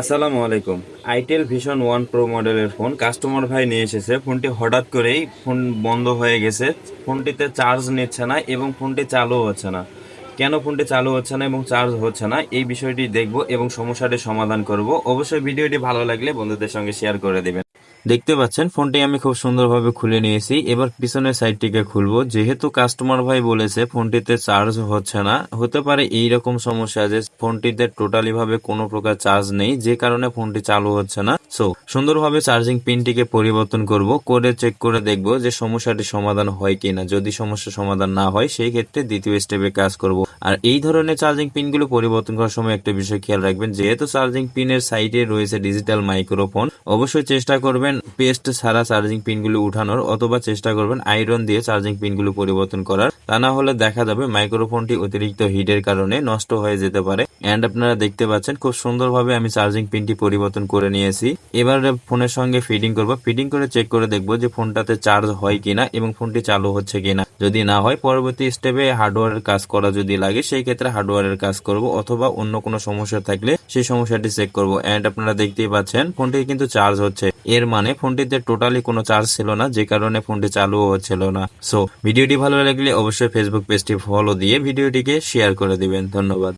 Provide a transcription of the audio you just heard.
আসসালামু আলাইকুম। Itel vision one pro মডেলের ফোন কাস্টমার ভাই নিয়ে এসেছে। ফোনটি হঠাৎ করেই ফোন বন্ধ হয়ে গেছে। ফোনটিতে চার্জ নিচ্ছে না এবং ফোনটি চালু হচ্ছে না। কেন ফোনটি চালু হচ্ছে না এবং চার্জ হচ্ছে না? এই বিষয়টি দেখব এবং সমস্যাটি সমাধান করব। অবশ্যই ভিডিওটি ভালো লাগলে বন্ধুদের সঙ্গে শেয়ার করে দেবেন। দেখতে পাচ্ছেন, ফোনটি আমি খুব সুন্দরভাবে খুলে নিয়েছি। এবার পিছনের সাইডটিকে খুলবো। যেহেতু কাস্টমার ভাই বলেছে, ফোনটিতে চার্জ হচ্ছে না। হতে পারে এই রকম সমস্যা যে ফোনটিতে টোটালি ভাবে কোনো প্রকার চার্জ নেই, যে কারণে ফোনটি চালু হচ্ছে না। সো সুন্দরভাবে চার্জিং পিনটিকে পরিবর্তন করব। করে চেক করে দেখব যে সমস্যাটি সমাধান হয় কিনা। যদি সমস্যা সমাধান না হয়, সেই ক্ষেত্রে দ্বিতীয় স্টেপে কাজ করব। আর এই ধরনের চার্জিং পিনগুলো পরিবর্তন করার সময় একটা বিষয় খেয়াল রাখবেন, যেহেতু চার্জিং পিনের সাইডে রয়েছে ডিজিটাল মাইক্রোফোন অবশ্যই চেষ্টা করবেন। পেস্ট ছাড়া চার্জিং পিনগুলো উঠানোর অথবা চেষ্টা করবেন আয়রন দিয়ে চার্জিং পিনগুলো পরিবর্তন করার। তা না হলে দেখা যাবে মাইক্রোফোনটি অতিরিক্ত হিটের কারণে নষ্ট হয়ে যেতে পারে। এন্ড আপনারা দেখতে পাচ্ছেন খুব সুন্দরভাবে আমি চার্জিং পিনটি পরিবর্তন করে নিয়েছি। এবার ফোনের সঙ্গে ফিডিং করব। ফিডিং করে চেক করে দেখব যে ফোনটাতে চার্জ হয় কিনা এবং ফোনটি চালু হচ্ছে কিনা। যদি না হয়, পরবর্তী স্টেপে হার্ডওয়্যারের কাজ করা যদি লাগে, সেই ক্ষেত্রে হার্ডওয়্যারের কাজ করব অথবা অন্য কোনো সমস্যা থাকলে সেই সমস্যাটি চেক করব। এন্ড আপনারা দেখতেই পাচ্ছেন ফোনটি কিন্তু চার্জ হচ্ছে। এর মানে ফোনটিতে টোটালি কোনো চার্জ ছিল না, যে কারণে ফোনটি চালুও হচ্ছিল না। সো ভিডিওটি ভালো লাগলে অবশ্যই ফেসবুক পেজটি ফলো দিয়ে ভিডিওটিকে শেয়ার করে দিবেন। ধন্যবাদ।